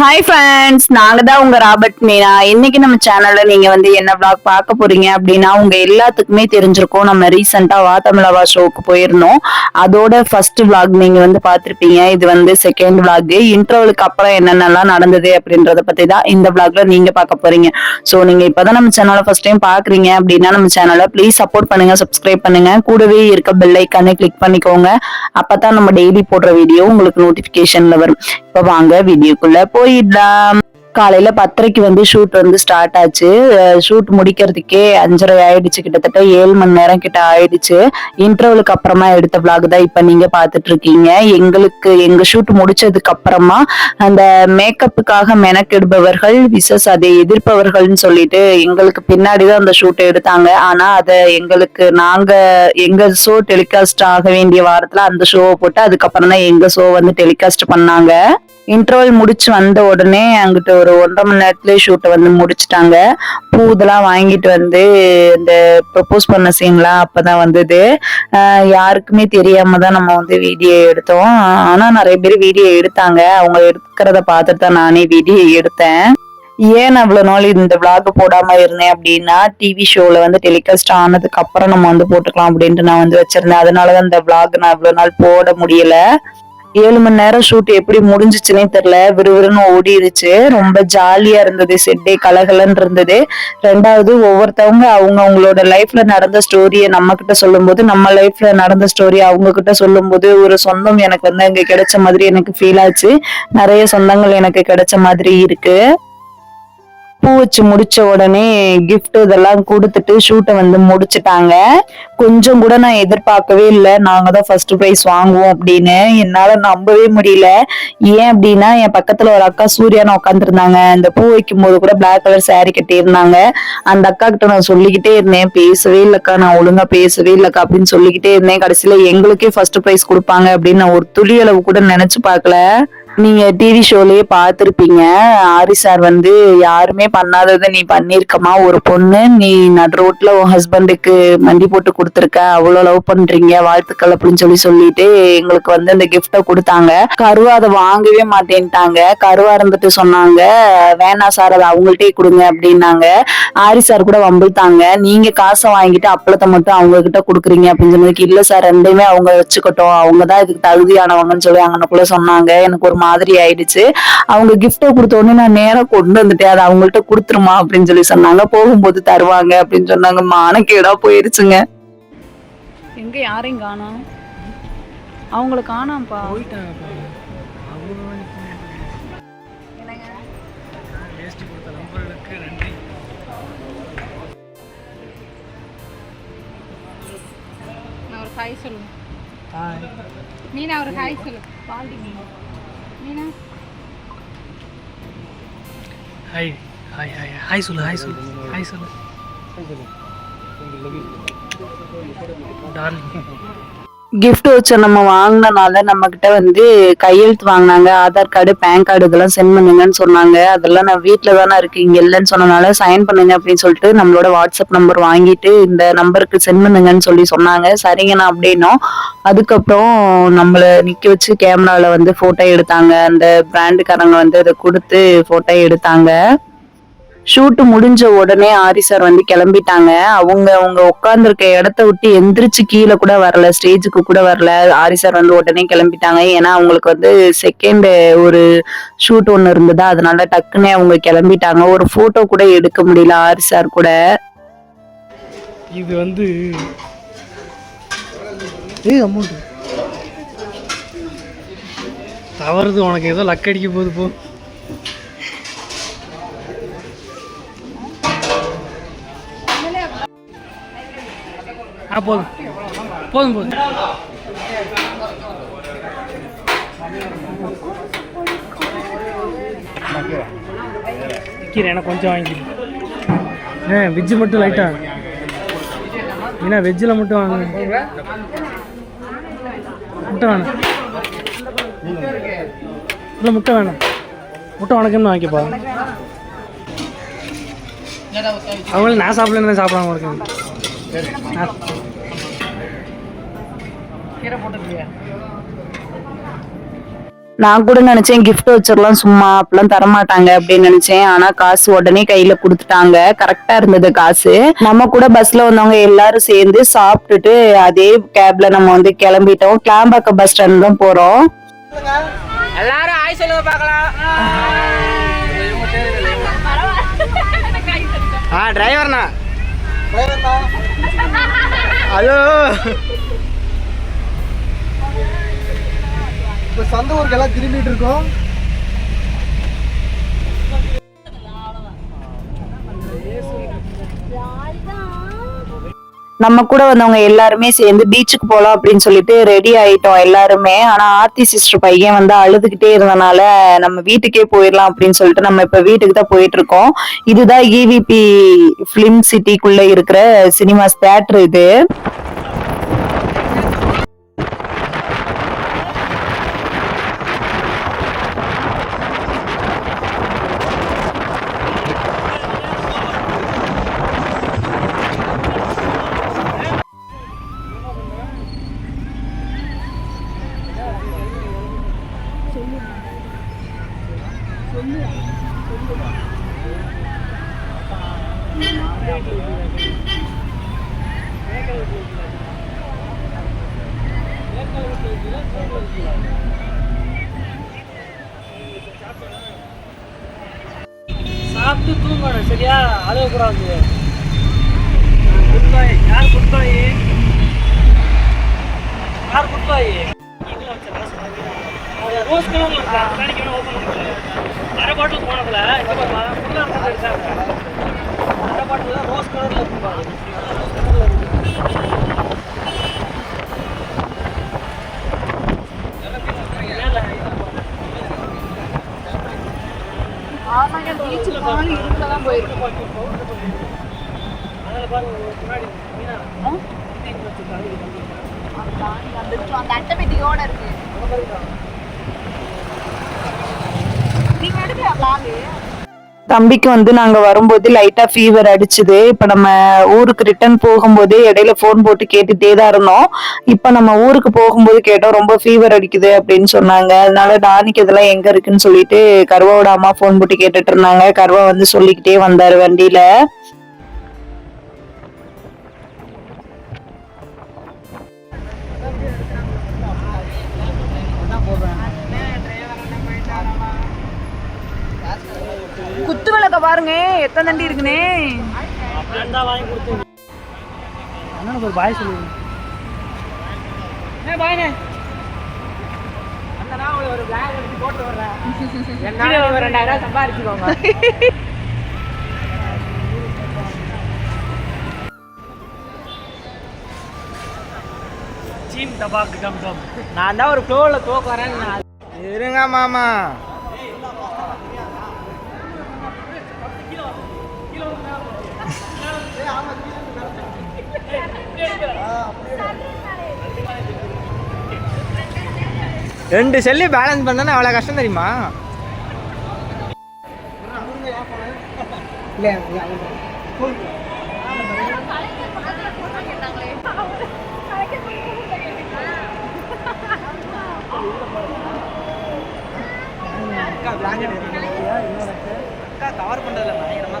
Hi friends நாங்க தான் உங்க ராபர்ட் மீனா. இன்னைக்கு நம்ம சேனல்ல நீங்க வந்து என்ன பிளாக் பார்க்க போறீங்க அப்படின்னா உங்க எல்லாத்துக்குமே தெரிஞ்சிருக்கும். நம்ம ரீசெண்டா வா தமிழவா ஷோக்கு போயிருந்தோம். அதோட ஃபர்ஸ்ட் பிளாக் நீங்க வந்து பார்த்துருப்பீங்க. இது வந்து செகண்ட் பிளாக் இன்டர்வலுக்கு அப்புறம் என்னென்னலாம் நடந்தது அப்படின்றத பத்தி தான் இந்த பிளாக்ல நீங்க பார்க்க போறீங்க. ஸோ நீங்க இப்பதான் நம்ம சேனலை ஃபர்ஸ்ட் டைம் பாக்குறீங்க அப்படின்னா நம்ம சேனலை ப்ளீஸ் சப்போர்ட் பண்ணுங்க சப்ஸ்கிரைப் பண்ணுங்க. கூடவே இருக்க பெல் ஐக்கானே கிளிக் பண்ணிக்கோங்க. அப்பதான் நம்ம டெய்லி போடுற வீடியோ உங்களுக்கு நோட்டிபிகேஷன்ல வரும். இப்ப வாங்க வீடியோக்குள்ள போயிடலாம் காலையில பத்தரைக்கு வந்து ஷூட் வந்து ஸ்டார்ட் ஆச்சு. ஷூட் முடிக்கிறதுக்கே அஞ்சரை ஆயிடுச்சு. கிட்டத்தட்ட ஏழு மணி நேரம் கிட்ட ஆயிடுச்சு. இன்டர்வலுக்கு அப்புறமா எடுத்த vlog தான் இப்ப நீங்க பாத்துட்டு இருக்கீங்க எங்களுக்கு எங்க ஷூட் முடிச்சதுக்கு அப்புறமா அந்த மேக்கப்புக்காக மெனக்கெடுபவர்கள் விசஸ் அதை எதிர்ப்பவர்கள்னு சொல்லிட்டு எங்களுக்கு பின்னாடி தான் அந்த ஷூட் எடுத்தாங்க. ஆனா அதை எங்களுக்கு நாங்க எங்க ஷோ டெலிகாஸ்ட் ஆக வேண்டிய வாரத்துல அந்த ஷோவை போட்டு அதுக்கப்புறம் தான் எங்க ஷோ வந்து டெலிகாஸ்ட் பண்ணாங்க. இன்டர்வல் முடிச்சு வந்த உடனே அங்கிட்ட ஒரு ஒன்றரை மணி நேரத்துலயே ஷூட்டை வந்து முடிச்சிட்டாங்க. பூ இதெல்லாம் வாங்கிட்டு வந்து இந்த ப்ரப்போஸ் பண்ண சீன்லாம் அப்பதான் வந்தது. யாருக்குமே தெரியாம தான் நம்ம வந்து வீடியோ எடுத்தோம். ஆனா நிறைய பேர் வீடியோ எடுத்தாங்க. அவங்க எடுக்கிறத பார்த்துட்டு தான் நானே வீடியோ எடுத்தேன். ஏன் அவ்வளோ நாள் இந்த விளாக் போடாம இருந்தேன் அப்படின்னா டிவி ஷோல வந்து டெலிகாஸ்ட் ஆனதுக்கு அப்புறம் நம்ம வந்து போட்டுக்கலாம் அப்படின்ட்டு நான் வந்து வச்சிருந்தேன். அதனாலதான் இந்த விளாக் நான் இவ்வளவு நாள் போட முடியல. ஏழு மணி நேரம் ஷூட் எப்படி முடிஞ்சிச்சுன்னே தெரியல. விறுவிறுன்னு ஓடிடுச்சு ரொம்ப ஜாலியா இருந்தது. செட்டே கலகலன்னு இருந்தது. ரெண்டாவது ஒவ்வொருத்தவங்க அவங்க அவங்களோட லைஃப்ல நடந்த ஸ்டோரியை நம்ம கிட்ட சொல்லும்போது நம்ம லைஃப்ல நடந்த ஸ்டோரி அவங்க கிட்ட சொல்லும்போது ஒரு சொந்தம் எனக்கு வந்து அங்க கிடைச்ச மாதிரி எனக்கு ஃபீல் ஆச்சு. நிறைய சொந்தங்கள் எனக்கு கிடைச்ச மாதிரி இருக்கு. பூ வச்சு முடிச்ச உடனே கிஃப்ட் இதெல்லாம் கொடுத்துட்டு ஷூட்டை வந்து முடிச்சுட்டாங்க. கொஞ்சம் கூட நான் எதிர்பார்க்கவே இல்லை. நாங்க தான் ஃபர்ஸ்ட் ப்ரைஸ் வாங்குவோம் அப்படின்னு. என்னால நம்பவே முடியல. ஏன் அப்படின்னா என் பக்கத்துல ஒரு அக்கா சூர்யான்னு உட்காந்துருந்தாங்க இந்த பூ வைக்கும் போது கூட பிளாக் கலர் சாரி கட்டியிருந்தாங்க. அந்த அக்கா கிட்ட நான் சொல்லிக்கிட்டே இருந்தேன் பேசவே இல்லக்கா நான் ஒழுங்கா பேசவே இல்லக்கா அப்படின்னு சொல்லிக்கிட்டே இருந்தேன். கடைசியில எங்களுக்கே ஃபர்ஸ்ட் ப்ரைஸ் கொடுப்பாங்க அப்படின்னு நான் ஒரு துளி அளவு கூட நினைச்சு பார்க்கல. நீங்க டிவி ஷோலயே பார்த்துருப்பீங்க. ஆரி சார் வந்து யாருமே பண்ணாததை நீ பண்ணிருக்கமா? ஒரு பொண்ணு நீ நடு ரோட்ல உன் ஹஸ்பண்டுக்கு மண்டி போட்டு கொடுத்துருக்க. அவ்வளவு லவ் பண்றீங்க வாழ்த்துக்கள் அப்படின்னு சொல்லி சொல்லிட்டு எங்களுக்கு வந்து அந்த கிஃப்ட கொடுத்தாங்க. கருவா அதை வாங்கவே மாட்டேன்ட்டாங்க. கருவா இருந்துட்டு சொன்னாங்க வேணாம் சார் அதை அவங்கள்ட்டே கொடுங்க அப்படின்னாங்க. ஆரி சார் கூட வம்பிழ்த்தாங்க. நீங்க காசை வாங்கிட்டு அப்பளத்தை மட்டும் அவங்க கிட்ட கொடுக்குறீங்க அப்படின்னு சொன்னதுக்கு இல்ல சார் ரெண்டையுமே அவங்க வச்சுக்கட்டும். அவங்க தான் இதுக்கு தகுதியானவங்கன்னு சொல்லி அங்கனக்குள்ள சொன்னாங்க. எனக்கு ஒரு மாதிரி ஆயிடுச்சு. அவங்க கிஃப்ட கொடுத்த உடனே நான் நேரா கொண்டு வந்துட்டேன். அதை அவங்கள்ட்ட கொடுத்துருமா அப்படின்னு சொல்லி சொன்னாங்க. போகும்போது தருவாங்க அப்படின்னு சொன்னாங்க மானக்கேடா போயிருச்சுங்க. எங்க யாரையும் காணோம் அவங்கள காணாம்ப்பா. வேஷ்டி கொடுத்த நண்பர்களுக்கு நன்றி நான் ஒரு ஹாய் சொல்லு மீனா ஒரு ஹாய் சொல்லு. Balti Meena hi hi hi hi சொல்லு ஹாய் சொல்லு ஹாய் சொல்லு டார்லிங் கிஃப்ட் வச்சு நம்ம வாங்கினனால நம்ம கிட்ட வந்து கையெழுத்து வாங்கினாங்க ஆதார் கார்டு பேன் கார்டு இதெல்லாம் சென்ட் பண்ணுங்கன்னு சொன்னாங்க. அதெல்லாம் நான் வீட்டில் தானே இருக்கு இங்கே இல்லைன்னு சொன்னனால சைன் பண்ணுங்க அப்படின்னு சொல்லிட்டு நம்மளோட வாட்ஸ்அப் நம்பர் வாங்கிட்டு இந்த நம்பருக்கு சென்ட் பண்ணுங்கன்னு சொல்லி சொன்னாங்க. சரிங்கண்ணா அப்படின்னும். அதுக்கப்புறம் நம்மளை நிற்க வச்சு கேமராவில் வந்து ஃபோட்டோ எடுத்தாங்க. அந்த பிராண்டுக்காரங்க வந்து அதை கொடுத்து ஃபோட்டோ எடுத்தாங்க. ஷூட் முடிஞ்ச உடனே ஆரி சார் வந்து கிளம்பிட்டாங்க. அவங்க அவங்க உட்கார்ந்துருக்க இடத்த விட்டு எந்திரிச்சு கீழே கூட வரல ஸ்டேஜுக்கு கூட வரல. ஆரி சார் வந்து உடனே கிளம்பிட்டாங்க. ஏன்னா அவங்களுக்கு வந்து செகண்ட் ஒரு ஷூட் ஒன்று இருந்ததா அதனால டக்குன்னே அவங்க கிளம்பிட்டாங்க. ஒரு போட்டோ கூட எடுக்க முடியல ஆரி சார் கூட. இது வந்து தவறுது உனக்கு. ஏதோ லக் அடிக்க போகுது போ. ஆ போதும். போதும் போதும். கீரை எனக்கு கொஞ்சம் வாங்கிக்கிறேன் ஆ வெஜ்ஜு மட்டும் லைட்டாக ஏன்னா வெஜ்ஜில் மட்டும் வாங்க முட்டை வேணாம். இல்லை முட்டை வேணாம். முட்டை வணக்கம்னு வாங்கிப்பா அவங்களும் நான் சாப்பிடலன்னு சாப்பிடாம உங்களுக்கு. கீரை போட்டுருக்கியா நான் கூட நினைச்சேன் gift வச்சிடலாம் சும்மா அப்பெல்லாம் தரமாட்டாங்க அப்படின்னு நினைச்சேன். ஆனா காசு உடனே கையில கொடுத்துட்டாங்க. கரெக்டா இருந்தது காசு. நம்ம கூட பஸ்ல வந்தவங்க எல்லாரும் சேர்ந்து சாப்பிட்டுட்டு அதே கேப்ல நம்ம வந்து கிளம்பிட்டோம். கிளாம்பாக்கம் பஸ் ஸ்டாண்ட் தான் போறோம். எல்லாரும் ஆய் சொல்லுங்க பார்க்கலாம். ஆ டிரைவர்ண்ணா ஹலோ இப்போ சொந்த ஊருக்கு எல்லாம் திரும்பிட்டு இருக்கோம். நம்ம கூட வந்தவங்க எல்லாருமே சேர்ந்து பீச்சுக்கு போகலாம் அப்படின்னு சொல்லிட்டு ரெடி ஆயிட்டோம் எல்லாருமே. ஆனா ஆர்த்தி சிஸ்டர் பையன் வந்து அழுதுகிட்டே இருந்தனால நம்ம வீட்டுக்கே போயிடலாம் அப்படின்னு சொல்லிட்டு நம்ம இப்ப வீட்டுக்கு தான் போயிட்டு இருக்கோம். இதுதான் இவிபி பிலிம் சிட்டிக்குள்ள இருக்கிற சினிமாஸ் தேட்டர் இது. சாப்பிட்டு தூங்கணும் சரியா? அழுகக்கூடாது குட் பாய் யார் குட் பாய் யார் குட் பாய் ரோஸ் கலர்ல இருக்கா கடைக்கு வேணா ஓப்பன் பண்ணுங்க அரை பாட்டில் போனதுல இந்த பாருமா ஃபுல்லாக இருக்கிறது இருக்காங்க அரை பாட்டில் ரோஸ் கலர்ல இருக்கு பாருங்க பீச்சுக்கு போனாலும் இருட்டில் தான் போயிருக்கோம் அதில் பாருங்க முன்னாடி மீனா அந்த அட்டைப்பெட்டியோட இருக்கு நீங்க எடுக்கல vlog? தம்பிக்கு வந்து நாங்க வரும்போது லைட்டா ஃபீவர் அடிச்சுது. இப்ப நம்ம ஊருக்கு ரிட்டர்ன் போகும்போது இடையில ஃபோன் போட்டு கேட்டுட்டே தான் இருந்தோம். இப்ப நம்ம ஊருக்கு போகும்போது கேட்டோம் ரொம்ப ஃபீவர் அடிக்குது அப்படின்னு சொன்னாங்க. அதனால டானிக்கு இதெல்லாம் எங்க இருக்குன்னு சொல்லிட்டு கருவாவோட அம்மா ஃபோன் போட்டு கேட்டுட்டு இருந்தாங்க. கருவா வந்து சொல்லிக்கிட்டே வந்தாரு வண்டியில. பாருங்க எத்தனை தண்டி இருக்குனே அண்ணனுக்கு ஒரு பாய் சொல்லுங்க ஏ பாய்னே அண்ணனா ஒரு பிளாக் எடுத்து போட்டு வர்றேன் என்ன ஒரு ரெண்டாயிரம் சம்பாதிச்சுக்கோங்க சீம் டபாக்கு டம் டம் நான் தான் ஒரு ஃப்ளோவில் தோக்க வரேன் நான் இருங்க மாமா. ரெண்டு செல்லு பேலன்ஸ் பண்ணனா அவ்வளோ கஷ்டம் தெரியுமா? கவர் பண்றதுல பயங்கரமா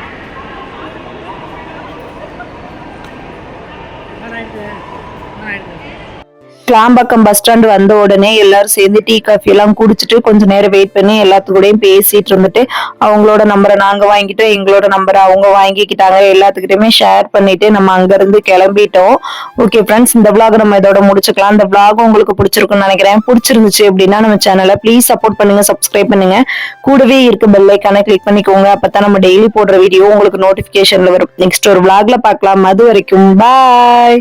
கிளாம்பாக்கம் பஸ் ஸ்டாண்ட் வந்த உடனே எல்லாரும் சேர்ந்து டீ காஃபி எல்லாம் குடிச்சிட்டு கொஞ்ச நேரம் வெயிட் பண்ணி எல்லாத்துக்கூடயும் பேசிட்டு இருந்துட்டு அவங்களோட நம்பரை நாங்க வாங்கிட்டோம் எங்களோட நம்பரை அவங்க வாங்கிக்கிட்டாங்க எல்லாத்துக்கிட்டையுமே ஷேர் பண்ணிட்டு நம்ம அங்க இருந்து கிளம்பிட்டோம். ஓகே ஃப்ரெண்ட்ஸ் இந்த vlog நம்ம இதோட முடிச்சுக்கலாம். இந்த vlog உங்களுக்கு பிடிச்சிருக்கும்னு நினைக்கிறேன். பிடிச்சிருந்துச்சு அப்படின்னா நம்ம சேனலை ப்ளீஸ் சப்போர்ட் பண்ணுங்க சப்ஸ்கிரைப் பண்ணுங்க. கூடவே இருக்க பெல்லைக்கான கிளிக் பண்ணிக்கோங்க. அப்பதான் நம்ம டெய்லி போடுற வீடியோ உங்களுக்கு நோட்டிபிகேஷன்ல வரும். நெக்ஸ்ட் ஒரு vlogல பார்க்கலாம். அது வரைக்கும் பாய்